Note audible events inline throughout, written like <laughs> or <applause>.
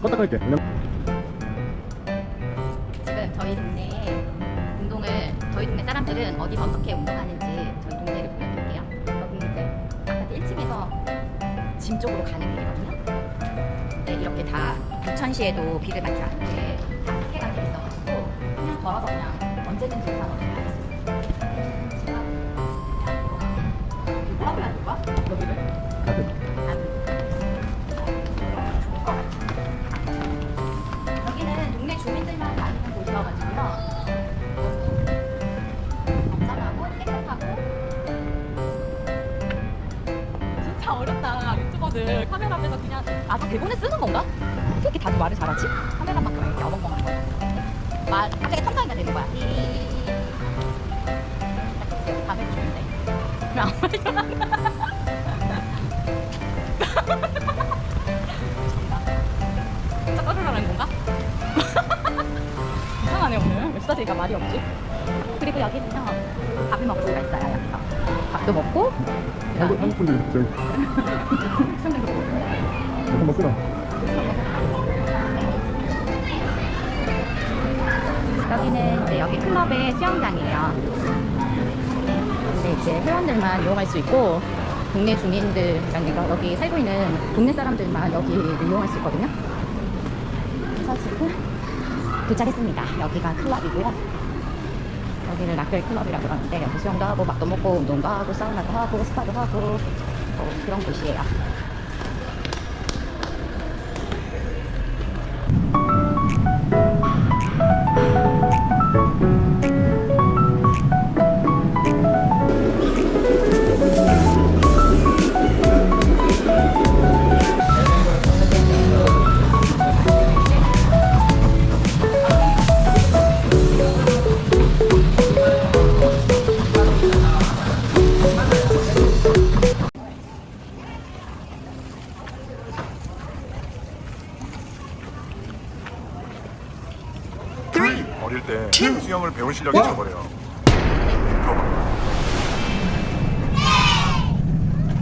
왜냐면 지금 저희 동네에 운동을 저희 동네 사람들은 어디서 어떻게 운동하는지 저희 동네를 보여드릴게요. 여기 이제 아파트 1층에서 짐 쪽으로 가는 길이거든요. 근데 이렇게 다 부천시에도 비를 맞지 않게 다 스케가 돼 있어가지고 그냥 걸어서 그냥 언제든지 가서 갈수 있어요. 제가 그냥 뭐라고 해야 될까? 여기를? 가든. 말 갑자기 첨성이가 되는 거야. 밤에 주는데. 그럼 아무 말도. 안 진짜 꺼주려는 건가? <laughs> 이상하네 오늘. 몇 시까지니까 말이 없지? 그리고 여기는요 밥을 먹을 수가 있어요 여기서. 밥도 먹고 한국, 한국 분들이 저기 술도 먹고. 한번 끊어. 여기는 이제 여기 클럽의 수영장이에요. 근데 이제 회원들만 이용할 수 있고 동네 주민들 그러니까 여기 살고 있는 동네 사람들만 여기를 이용할 수 있거든요. 그래서 지금 도착했습니다. 여기가 클럽이고요. 여기를 라클 클럽이라고 그러는데 여기 수영도 하고 밥도 먹고 운동도 하고 사우나도 하고 스파도 하고 뭐 그런 곳이에요 수영을 배운 실력이. 저거.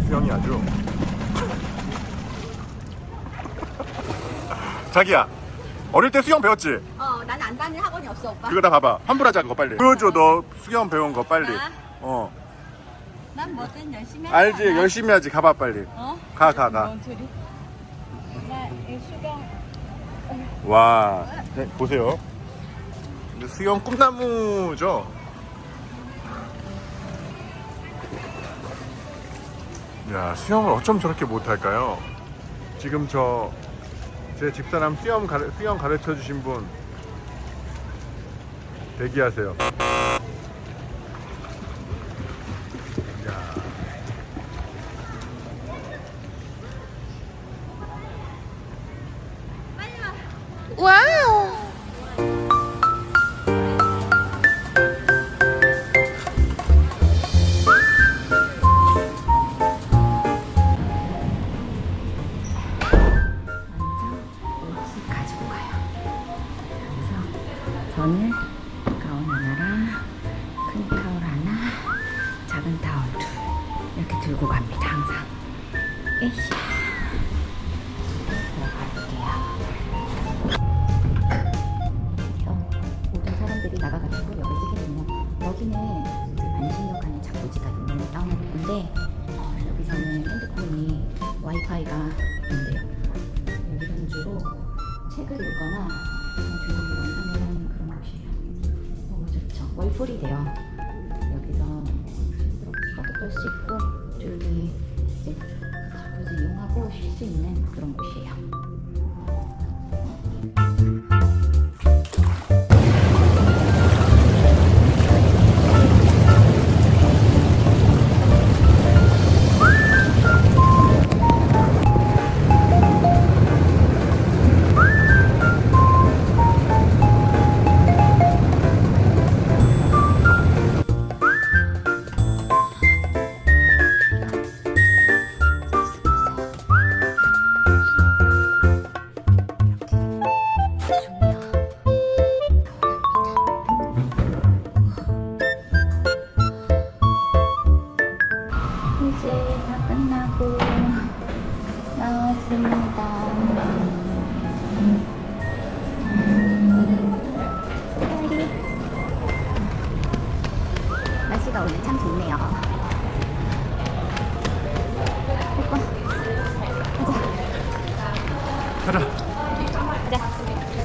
수영이 아주. <laughs> 자기야, 어릴 때 수영 배웠지? 어, 난 안 다닐 학원이 없어, 오빠. 그거 다 봐봐. 환불하자 그거 빨리. 보여줘 너 수영 배운 거 빨리. 나? 어, 난 뭐든 열심히 알지? 열심히 하지. 가봐 빨리. 어? 가 가 가. 나이 수경 와, 네, 보세요. 근데 수영 꿈나무죠? 야, 수영을 어쩜 저렇게 못할까요? 지금 저, 제 집사람 수영 가르쳐 주신 분, 대기하세요. 에이샤. 들어갈게요. 그래서 모든 사람들이 나가가지고 여기 되면 여기는 그 안신역 안에 작고지가 있는 다운로드인데 어, 여기서는 핸드폰이 와이파이가 된대요. 여기서는 주로 책을 읽거나 조용히 하는 그런 곳이에요. 너무 좋죠. 월풀이 돼요. 여기서 이렇게 떨수 있고 조용히 이제 자쿠지 이용하고 쉴 수 있는 그런 곳이에요. 들고 나왔습니다. 오늘 참 좋네요. 가자. 가자. 가자.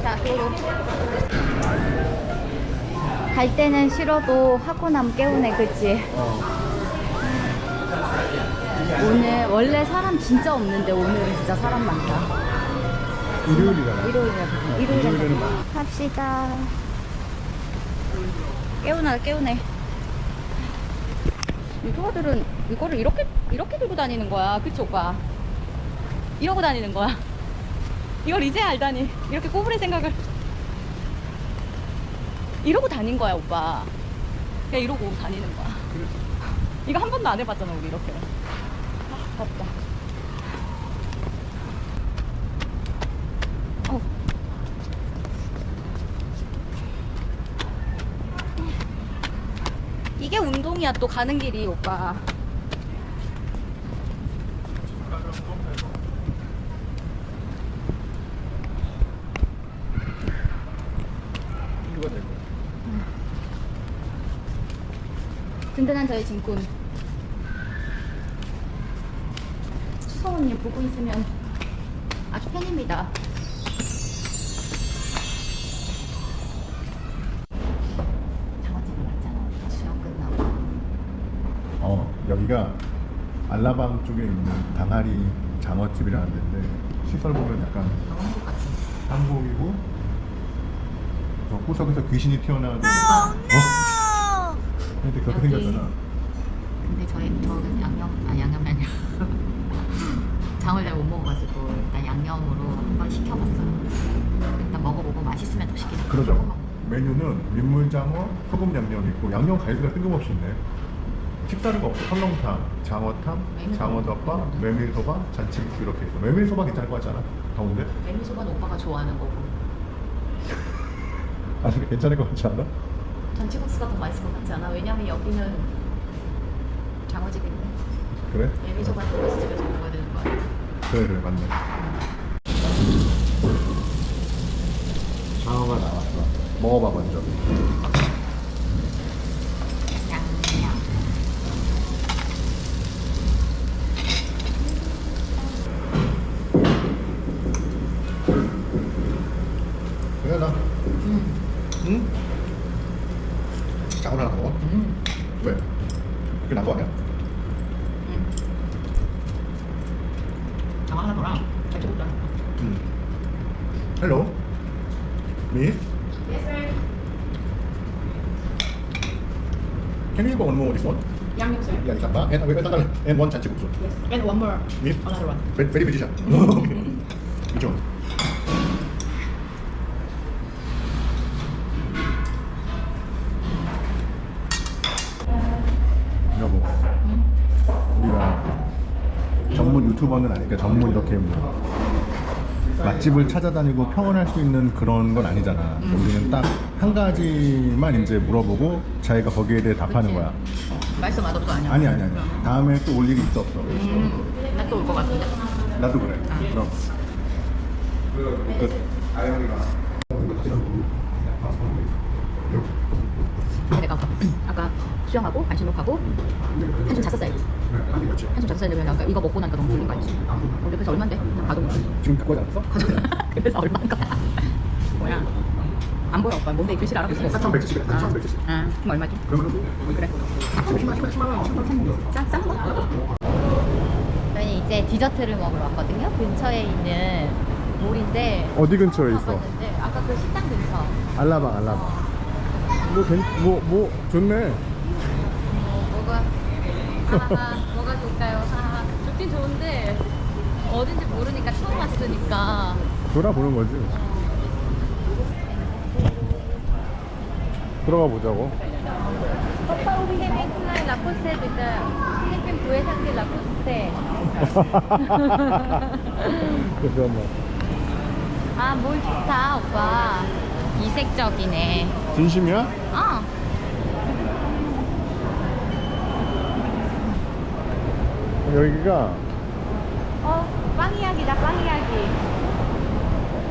자, 갈 때는 싫어도 하고 나면 깨우네, 그치? 어. 오늘 원래 사람 진짜 없는데 오늘은 진짜 사람 많다. 일요일이잖아. 일요일이라서 일요일에는 일요일에 많아. 갑시다. 깨우나 깨우네. 유튜버들은 이거를 이렇게 이렇게 들고 다니는 거야, 그치 오빠? 이러고 다니는 거야. 이걸 이제 알다니 이렇게 꼬부릴 생각을 이러고 다닌 거야, 오빠. 그냥 이러고 다니는 거야. 이거 한 번도 안 해봤잖아, 우리 이렇게. 아, 덥다. 어. 이게 운동이야 또 가는 길이 오빠. 든든한 저의 짐꾼 추성훈님 보고 있으면 아주 팬입니다. 수영 끝나고. 어 여기가 알라방 쪽에 있는 당아리 장어집이라는 데인데 시설 보면 약간 한국 같은. 한국이고 저 구석에서 귀신이 튀어나오는 어? 근데 그렇게 여기- 생겼잖아. 근데 저희 저는 양념 아 양념이 아니라 장을 잘못 먹어가지고 일단 양념으로 한번 시켜봤어요. 일단 먹어보고 맛있으면 더 시키자. 그러죠 메뉴는 민물장어 소금 양념 있고 양념 가이드가 뜬금없이 있네 식사류가 없어 설렁탕, 장어탕, 메밀 장어덮밥, 소바. 메밀소바, 잔치국수 이렇게 있어 메밀소바 괜찮을 것 같지 않아? 더운데? 메밀소바는 오빠가 좋아하는 거고 <laughs> 아니 괜찮을 것 같지 않아? 전치국수가 더 맛있을 것 같지 않아? 왜냐면 여기는 장어집인데 그래? 메밀소바는 도시집 그래 그래 맞네 장어가 나왔어 먹어봐 먼저 나 음. 응? 장어 하나 먹어? 음. 왜? 그게 나거 아니야? 음. 장어 하나 더랑 전치국수 하나. 응 헬로 미스 Can you go one more this one? Yum, sir. Yeah, samba and wait, wait, and one chanchikuksu. Yes. And one more. Miss? Another one. Very, very beautiful. 유튜버는 아니니까 전문 이렇게 뭐 맛집을 찾아다니고 평언할 수 있는 그런 건 아니잖아. 우리는 딱 한 가지만 이제 물어보고 자기가 거기에 대해 답하는 거야. 맛있어 맛없어 아니야? 아니 아니 아니. 다음에 또 올 일이 있어 없어. 음. 나또 올 것 같은데. 나도 그래. 그럼. 끝. 내가 아까, 아까 수영하고 반신욕하고 한숨. 그렇지. 한숨 잤었어야 되면 이거 먹고 나니까 너무 졸린 거 알지? 우리 그래서 얼만데? 가도 지금 그거 않았어? <laughs> 그래서 얼마인가? 뭐야? 안 보여 오빠 뭔데 글씨를 알아보세요 4,170이야, 4,170. 아 그럼 얼마지? 그러면 그래 10만 10만 10만 원. 짠, 짠 거? 저희 이제 디저트를 먹으러 왔거든요 근처에 있는 몰인데 어디 근처에 있어? 아까 그 식당 근처 알라방 알라방. 뭐, 괜, 뭐, 뭐, 좋네. 하하하 뭐가 좋을까요? 하하 좋긴 좋은데 어딘지 모르니까 처음 왔으니까 돌아보는 거지. 들어가 보자고. 케빈 클라인 라코스테 진짜 필리핀 부회장길 라코스테 잠깐만. 아 뭘 좋다 오빠 이색적이네 진심이야? 어 여기가 어, 빵 이야기다, 빵 이야기.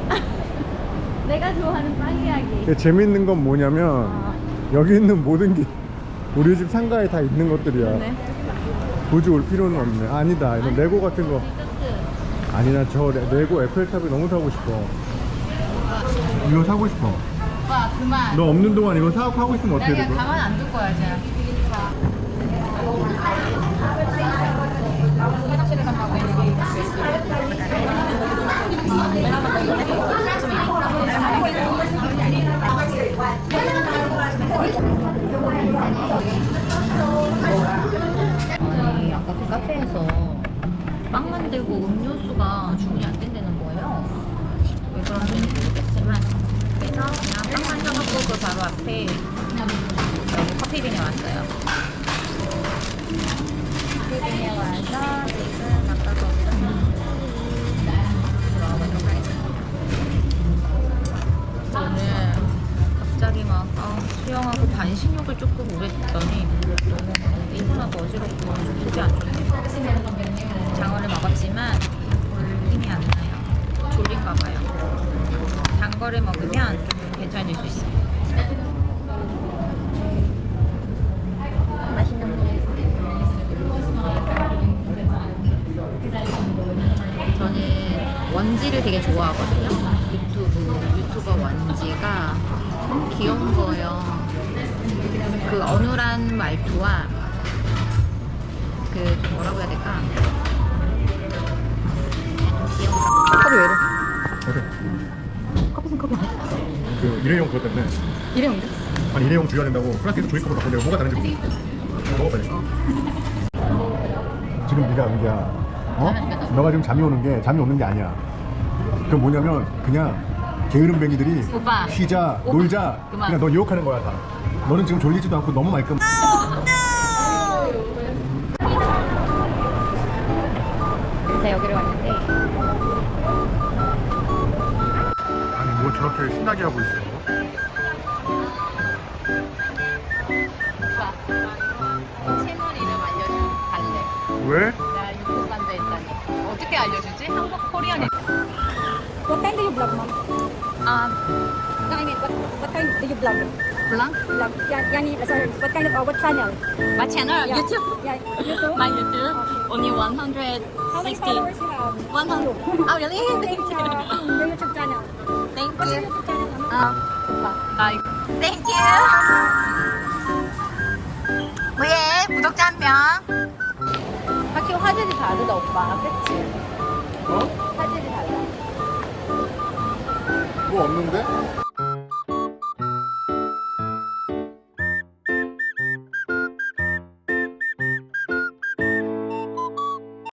<laughs> 내가 좋아하는 빵 이야기. 재밌는 건 뭐냐면 어, 여기 있는 모든 게 우리 집 상가에 다 있는 것들이야. 네. 굳이 올 필요는 없네. 아니다. 이런 레고 같은 거. 디저트. 아니 나 저 레고 에펠탑이 너무 사고 싶어 이거 사고 싶어 오빠 그만. 너 없는 동안 이거 사업하고 있으면 야 어떻게 그냥 돼? 가만 안 둘 거야. 화 아니 아까 그 카페에서 빵 만들고 음료수가 주문이 안 된다는 거예요. 왜 그런지 모르겠지만 그래서 그냥 빵 만들어갖고 그 바로 앞에 여기 커피빈에 왔어요. 커피빈에 와서 지금 아까 거기서 들어가보도록 하겠습니다. 오늘 갑자기 막 아, 수영하고 반신욕을 조금 오래 했더니 너무 귀여운 거예요. 그 어눌한 말투와 그좀 뭐라고 해야 될까? 귀여운 컵이 왜 이래? 컵이 아니야. 그 일회용 그것 때문에 이래온데? 아니 일회용 주의해야 된다고 플라스틱 종이컵으로 바꾸려고 뭐가 다른지 모르겠어 먹어 빨리 지금 네가 은기야 어? <laughs> 너가 지금 잠이 오는 게 잠이 오는 게 아니야 그 뭐냐면 그냥 게으름뱅이들이 오빠. 쉬자 오빠. 놀자 그만. 그냥 너 유혹하는 거야 다 너는 지금 졸리지도 않고 너무 말끔 제가 여기를 왔는데 아니 뭐 저렇게 신나게 하고 있어 오빠 채널 이름 알려줘. 갈래. 왜? 내가 유튜브 간다 했다니. 어떻게 알려주지? 한국 코리안 vlog, ma'am? 아 No, I mean, what, what time do you vlog? 블랑? Vlog? Yeah, yani, sorry, what kind of, uh, what channel? My channel Yeah. YouTube. Yeah, YouTube. My YouTube only 160. How many followers you have? 100. Oh really? Thank you. Your YouTube channel. Thank What's your you. YouTube channel? 아나 이거. Thank you. 뭐해? 구독자 한 명. 확실히 화질이 다르다 오빠. 그치? 어? 화질이 달라. 뭐 없는데?